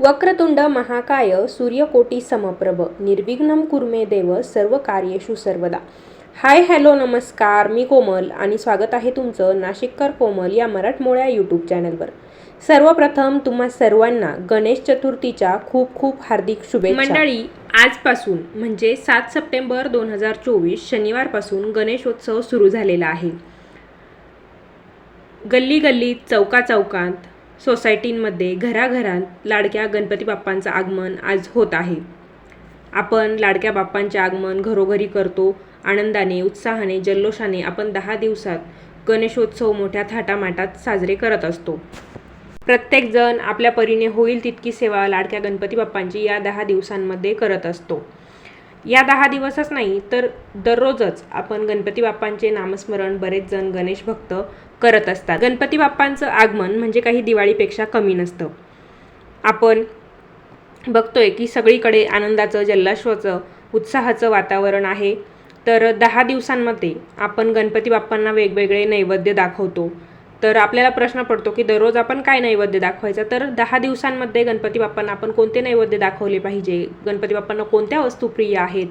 वक्रतुंड महाकाय सूर्यकोटी समप्रभ निर्विघ्नम कुर्मे देव सर्व कार्येषु सर्वदा. हाय हॅलो नमस्कार मी कोमल आणि स्वागत आहे तुमचं नाशिककर कोमल या मराठमोळ्या यूट्यूब चॅनलवर. सर्वप्रथम तुम्हा सर्वांना गणेश चतुर्थीच्या खूप खूप हार्दिक शुभेच्छा. मंडळी आजपासून म्हणजे सात सप्टेंबर दोन हजार चोवीस शनिवारपासून गणेशोत्सव सुरू झालेला आहे. गल्ली गल्लीत चौका चौकांत सोसायटींमध्ये घराघरात लाडक्या गणपती बाप्पांचं आगमन आज होत आहे. आपण लाडक्या बाप्पांचे आगमन घरोघरी करतो. आनंदाने उत्साहाने जल्लोषाने आपण दहा दिवसात गणेशोत्सव मोठ्या थाटामाटात साजरे करत असतो. प्रत्येकजण आपल्या परीने होईल तितकी सेवा लाडक्या गणपती बाप्पांची या दहा दिवसांमध्ये करत असतो. या दहा दिवसच नाही तर दररोजच आपण गणपती बाप्पांचे नामस्मरण बरेच जण गणेश भक्त करत असतात. गणपती बाप्पांचं आगमन म्हणजे काही दिवाळीपेक्षा कमी नसतं. आपण बघतोय की सगळीकडे आनंदाचं जल्लाश्वाचं उत्साहाचं वातावरण आहे. तर दहा दिवसांमध्ये आपण गणपती बाप्पांना वेगवेगळे नैवेद्य दाखवतो. तर आपल्याला प्रश्न पडतो की दररोज आपण काय नैवेद्य दाखवायचा? तर दहा दिवसांमध्ये गणपती बाप्पांना आपण कोणते नैवेद्य दाखवले पाहिजे? गणपती बाप्पांना कोणत्या वस्तू प्रिय आहेत?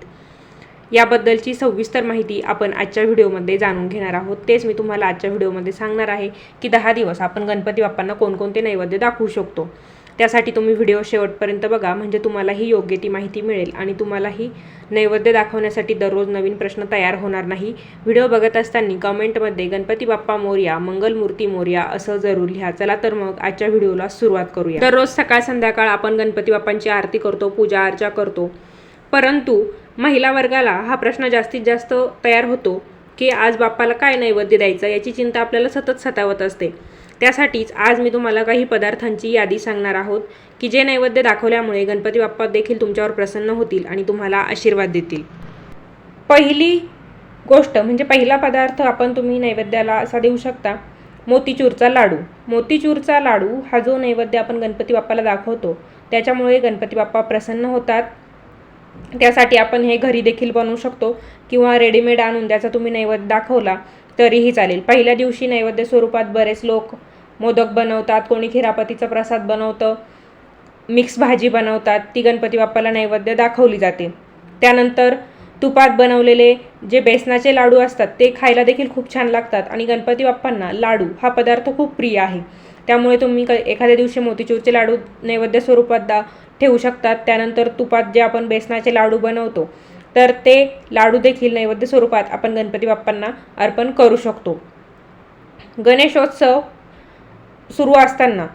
याबद्दलची सविस्तर माहिती आपण आजच्या व्हिडिओमध्ये जाणून घेणार आहोत. तेच मी तुम्हाला आजच्या व्हिडिओमध्ये सांगणार आहे की दहा दिवस आपण गणपती बाप्पांना कोणकोणते नैवेद्य दाखवू शकतो. त्यासाठी तुम्ही व्हिडिओ शेवटपर्यंत बघा म्हणजे तुम्हालाही योग्य ती माहिती मिळेल आणि तुम्हालाही नैवेद्य दाखवण्यासाठी दररोज नवीन प्रश्न तयार होणार नाही. व्हिडिओ बघत असताना कमेंटमध्ये गणपती बाप्पा मोर्या मंगलमूर्ती मोर्या असं जरूर लिहा. चला तर मग आजच्या व्हिडिओला सुरुवात करूया. दररोज सकाळ संध्याकाळ आपण गणपती बाप्पांची आरती करतो पूजा अर्चा करतो. परंतु महिला वर्गाला हा प्रश्न जास्तीत जास्त तयार होतो की आज बाप्पाला काय नैवेद्य द्यायचं याची चिंता आपल्याला सतत सतावत असते. त्यासाठीच आज मी तुम्हाला काही पदार्थांची यादी सांगणार आहोत की जे नैवेद्य दाखवल्यामुळे गणपती बाप्पा देखील तुमच्यावर प्रसन्न होतील आणि तुम्हाला आशीर्वाद देतील. पहिली गोष्ट म्हणजे पहिला पदार्थ आपण तुम्ही नैवेद्याला असा देऊ शकता मोतीचूरचा लाडू. मोतीचूरचा लाडू हा जो नैवेद्य आपण गणपती बाप्पाला दाखवतो त्याच्यामुळे गणपती बाप्पा प्रसन्न होतात. त्यासाठी आपण हे घरी देखील बनवू शकतो. किंवा रेडीमेड आणून त्याचा तुम्ही नैवेद्य दाखवला तरीही चालेल. पहिल्या दिवशी नैवेद्य स्वरूपात बरेच लोक मोदक बनवतात कोणी खिरापतीचा प्रसाद बनवतं मिक्स भाजी बनवतात ती गणपती बाप्पाला नैवेद्य दाखवली जाते. त्यानंतर तुपात बनवलेले जे बेसनाचे लाडू असतात ते खायला देखील खूप छान लागतात. आणि गणपती बाप्पांना लाडू हा पदार्थ खूप प्रिय आहे. त्यामुळे तुम्ही क एखाद्या दिवशी मोतीचूरचे लाडू नैवेद्य स्वरूपात दा ठेवू शकतात. त्यानंतर तुपात जे आपण बेसनाचे लाडू बनवतो तर ते लाडू देखील नैवेद्य स्वरूपात आपण गणपती बाप्पांना अर्पण करू शकतो. गणेशोत्सव सुरू असताना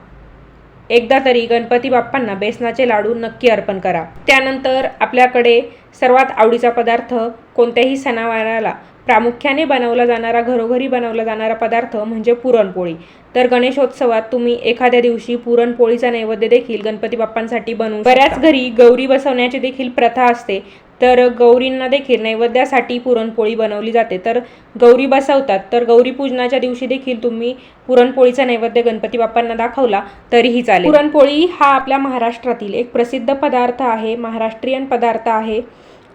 एकदा तरी गणपती बाप्पांना बेसनाचे लाडू नक्की अर्पण करा. त्यानंतर आपल्याकडे सर्वात आवडीचा पदार्थ कोणत्याही सणावाराला प्रामुख्याने बनवला जाणारा घरोघरी बनवला जाणारा पदार्थ म्हणजे पुरणपोळी. तर गणेशोत्सवात तुम्ही एखाद्या दिवशी पुरणपोळीचा नैवेद्य देखील गणपती बाप्पांसाठी बनवू बऱ्याच घरी गौरी बसवण्याची देखील प्रथा असते. तर गौरींना देखील नैवेद्यासाठी पुरणपोळी बनवली जाते. तर गौरी बसवतात. तर गौरी पूजनाच्या दिवशी देखील तुम्ही पुरणपोळीचा नैवेद्य गणपती बाप्पांना दाखवला तरीही चालेल. पुरणपोळी हा आपल्या महाराष्ट्रातील एक प्रसिद्ध पदार्थ आहे महाराष्ट्रीयन पदार्थ आहे.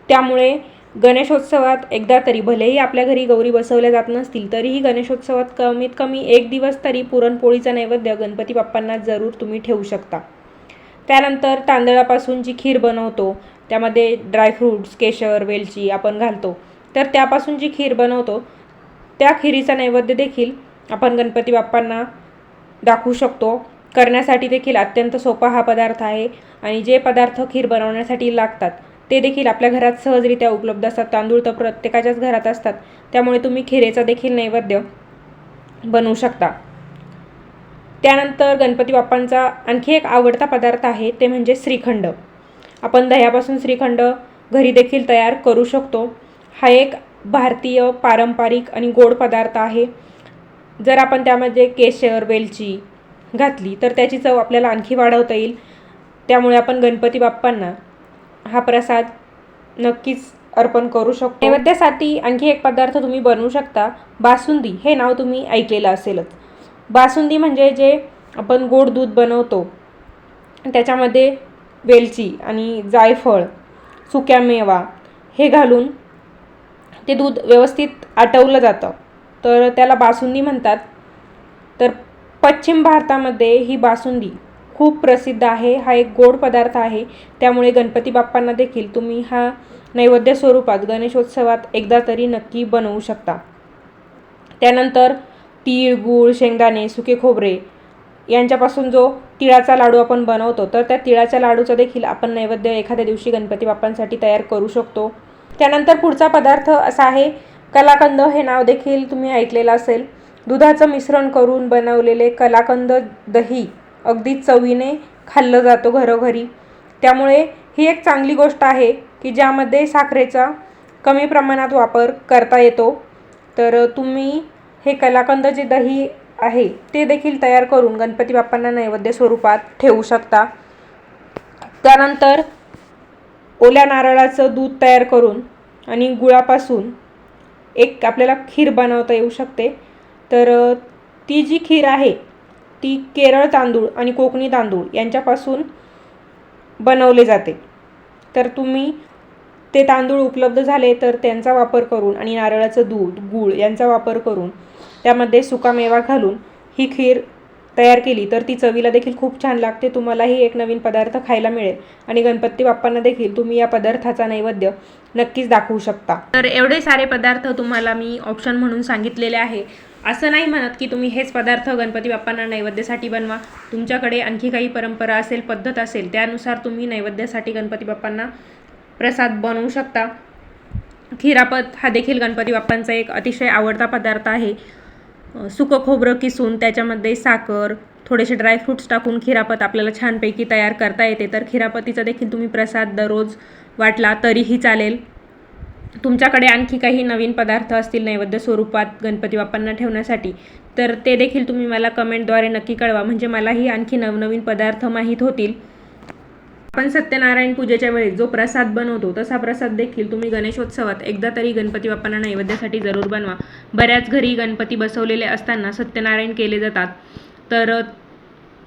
त्यामुळे गणेशोत्सवात एकदा तरी भलेही आपल्या घरी गौरी बसवल्या जात नसतील तरीही गणेशोत्सवात कमीत कमी एक दिवस तरी पुरणपोळीचा नैवेद्य गणपती बाप्पांना जरूर तुम्ही ठेवू शकता. त्यानंतर तांदळापासून जी खीर बनवतो त्यामध्ये ड्रायफ्रूट्स केशर वेलची आपण घालतो. तर त्यापासून जी खीर बनवतो त्या खिरीचा नैवेद्य देखील आपण गणपती बाप्पांना दाखवू शकतो. करण्यासाठी देखील अत्यंत सोपा हा पदार्थ आहे आणि जे पदार्थ खीर बनवण्यासाठी लागतात ते देखील आपल्या घरात सहजरित्या उपलब्ध असतात. तांदूळ तर प्रत्येकाच्याच घरात असतात. त्यामुळे तुम्ही खिरेचा देखील नैवेद्य बनवू शकता. त्यानंतर गणपती बाप्पांचा आणखी एक आवडता पदार्थ आहे ते म्हणजे श्रीखंड. आपण दह्यापासून श्रीखंड घरी देखील तयार करू शकतो. हा एक भारतीय पारंपरिक आणि गोड पदार्थ आहे. जर आपण त्यामध्ये केशर वेलची घातली तर त्याची चव आपल्याला आणखी वाढवता येईल. त्यामुळे आपण गणपती बाप्पांना हा प्रसाद नक्कीच अर्पण करू शकतो. नैवेद्यासाठी आणखी एक पदार्थ तुम्ही बनवू शकता. बासुंदी हे नाव तुम्ही ऐकलेलं असेलच. बासुंदी म्हणजे जे आपण गोड दूध बनवतो त्याच्यामध्ये वेलची आणि जायफळ सुक्या मेवा हे घालून ते दूध व्यवस्थित आटवलं जातं. तर त्याला बासुंदी म्हणतात. तर पश्चिम भारतामध्ये ही बासुंदी खूप प्रसिद्ध आहे. हा एक गोड पदार्थ आहे. त्यामुळे गणपती बाप्पांना देखील तुम्ही हा नैवेद्य स्वरूपात गणेशोत्सवात एकदा तरी नक्की बनवू शकता. त्यानंतर तीळ गूळ शेंगदाणे सुके खोबरे यांच्यापासून जो तिळाचा लाडू आपण बनवतो तर त्या तिळाच्या लाडूचा देखील आपण नैवेद्य एखाद्या दिवशी गणपती बाप्पांसाठी तयार करू शकतो. त्यानंतर पुढचा पदार्थ असा आहे. कलाकंद हे नाव देखील तुम्ही ऐकलेलं असेल. दुधाचं मिश्रण करून बनवलेले कलाकंद दही. अगदी चवीने खाल्लं जातो घरोघरी. त्यामुळे ही एक चांगली गोष्ट आहे की ज्यामध्ये साखरेचा कमी प्रमाणात वापर करता येतो. तर तुम्ही हे कलाकंद जे दही आहे ते देखील तयार करून गणपती बाप्पांना नैवेद्य स्वरूपात ठेवू शकता. त्यानंतर ओल्या नारळाचं दूध तयार करून आणि गुळापासून एक आपल्याला खीर बनवता येऊ शकते. तर ती जी खीर आहे ती केरळ तांदूळ आणि कोकणी तांदूळ यांच्यापासून बनवले जाते. तर तुम्ही ते तांदूळ उपलब्ध झाले तर त्यांचा वापर करून आणि नारळाचं दूध गूळ यांचा वापर करून त्यामध्ये सुकामेवा घालून ही खीर तयार केली तर ती चवीला देखील खूप छान लागते. तुम्हालाही एक नवीन पदार्थ खायला मिळेल आणि गणपती बाप्पांना देखील तुम्ही या पदार्थाचा नैवेद्य नक्कीच दाखवू शकता. तर एवढे सारे पदार्थ तुम्हाला मी ऑप्शन म्हणून सांगितलेले आहे. असं नाही म्हणत की तुम्ही हेच पदार्थ गणपती बाप्पांना नैवेद्यासाठी बनवा. तुमच्याकडे आणखी काही परंपरा असेल पद्धत असेल त्यानुसार तुम्ही नैवेद्यासाठी गणपती बाप्पांना प्रसाद बनवू शकता. खिरापत हा देखील गणपती बाप्पांचा एक अतिशय आवडता पदार्थ आहे. सुकं खोबरं किसून त्याच्यामध्ये साखर थोडेसे ड्रायफ्रूट्स टाकून खिरापत आपल्याला छानपैकी तयार करता येते. तर खिरापतीचा देखील तुम्ही प्रसाद दररोज वाटला तरीही चालेल. तुमच्याकडे आणखी काही नवीन पदार्थ असतील नैवेद्य स्वरूपात गणपती बाप्पांना ठेवण्यासाठी तर ते देखील तुम्ही मला कमेंटद्वारे नक्की कळवा. म्हणजे मलाही आणखी नवनवीन पदार्थ माहीत होतील. आपण सत्यनारायण पूजेच्या वेळी जो प्रसाद बनवतो तसा प्रसाद देखील तुम्ही गणेशोत्सवात एकदा तरी गणपती बाप्पांना नैवेद्यासाठी जरूर बनवा. बऱ्याच घरी गणपती बसवलेले असताना सत्यनारायण केले जातात. तर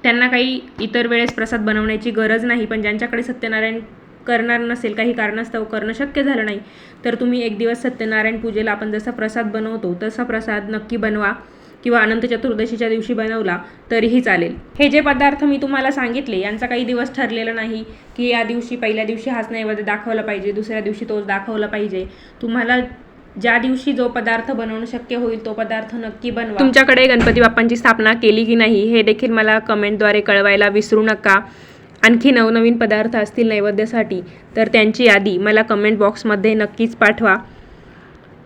त्यांना काही इतर वेळेस प्रसाद बनवण्याची गरज नाही पण ज्यांच्याकडे सत्यनारायण करणार नसेल काही कारणास्तव करणं शक्य झालं नाही तर तुम्ही एक दिवस सत्यनारायण पूजेला आपण जसा प्रसाद बनवतो तसा प्रसाद नक्की बनवा किंवा अनंत चतुर्दशीच्या दिवशी बनवला तरीही चालेल. हे जे पदार्थ मी तुम्हाला सांगितले यांचा काही दिवस ठरलेला नाही की या दिवशी पहिल्या दिवशी हाच नैवेद्य दाखवला पाहिजे दुसऱ्या दिवशी तोच दाखवला पाहिजे. तुम्हाला ज्या दिवशी जो पदार्थ बनवणं शक्य होईल तो पदार्थ नक्की बनवा. तुमच्याकडे गणपती बाप्पांची स्थापना केली की नाही हे देखील मला कमेंटद्वारे कळवायला विसरू नका. आणखी नवनवीन पदार्थ असतील नैवेद्यासाठी तर त्यांची यादी मला कमेंट बॉक्समध्ये नक्कीच पाठवा.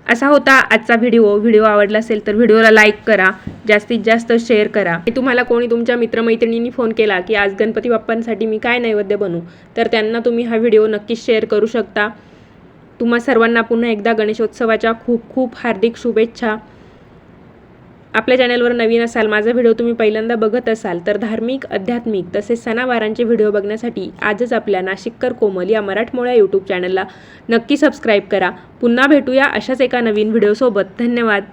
असा होता आजचा व्हिडिओ व्हिडिओ आवडला असेल तर व्हिडिओला लाईक करा. जास्तीत जास्त शेअर करा. तुम्हाला कोणी तुमच्या मित्रमैत्रिणींनी फोन केला की आज गणपती बाप्पांसाठी मी काय नैवेद्य बनू तर त्यांना तुम्ही हा व्हिडिओ नक्कीच शेअर करू शकता. तुम्हा सर्वांना पुन्हा एकदा गणेशोत्सवाच्या खूप खूप हार्दिक शुभेच्छा. आपल्या चॅनलवर नवीन असाल माझा व्हिडिओ तुम्ही पहिल्यांदा बघत असाल तर धार्मिक आध्यात्मिक तसेच सणावारांचे व्हिडिओ बघण्यासाठी आजच आपल्या नाशिककर कोमल या मराठमोळ्या यूट्यूब चॅनलला नक्की सबस्क्राईब करा. पुन्हा भेटूया अशाच एका नवीन व्हिडिओसोबत धन्यवाद.